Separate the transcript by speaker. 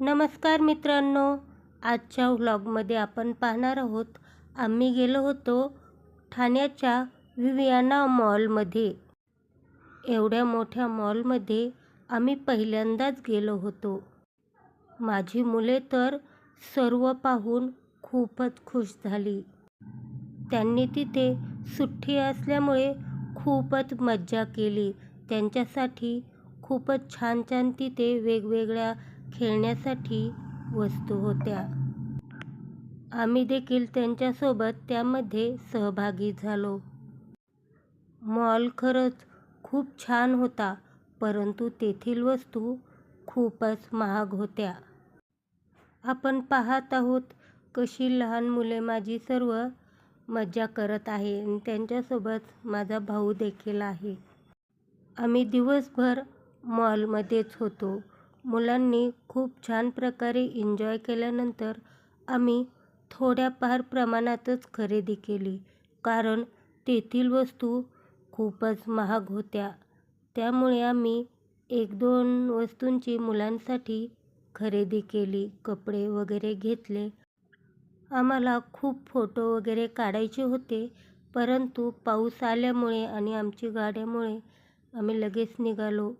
Speaker 1: नमस्कार मित्रांनो आजच्या व्लॉगमध्ये आपण पाहणार आहोत आम्ही गेलो होतो ठाण्याच्या विवियाना मॉलमध्ये. एवढ्या मोठ्या मॉलमध्ये आम्ही पहिल्यांदाच गेलो होतो. माझी मुले तर सर्व पाहून खूपच खुश झाली. त्यांनी तिथे सुट्टी असल्यामुळे खूपच मज्जा केली. त्यांच्यासाठी खूपच छान छान तिथे वेगवेगळ्या खेळण्यासाठी वस्तू होत्या. आम्ही देखील त्यांच्यासोबत त्यामध्ये सहभागी झालो. मॉल खरंच खूप छान होता परंतु तेथील वस्तू खूपच महाग होत्या. आपण पाहत आहोत कशी लहान मुले माझी सर्व मज्जा करत आहे आणि त्यांच्यासोबत माझा भाऊ देखील आहे. आम्ही दिवसभर मॉलमध्येच होतो. मुलांनी खूप छान प्रकारे एन्जॉय केल्यानंतर आम्ही थोड्याफार प्रमाणातच खरेदी केली. कारण तेथील वस्तू खूपच महाग होत्या. त्यामुळे आम्ही एक दोन वस्तूंची मुलांसाठी खरेदी केली कपडे वगैरे घेतले. आम्हाला खूप फोटो वगैरे काढायचे होते परंतु पाऊस आल्यामुळे आणि आमची गाड्यामुळे आम्ही लगेच निघालो.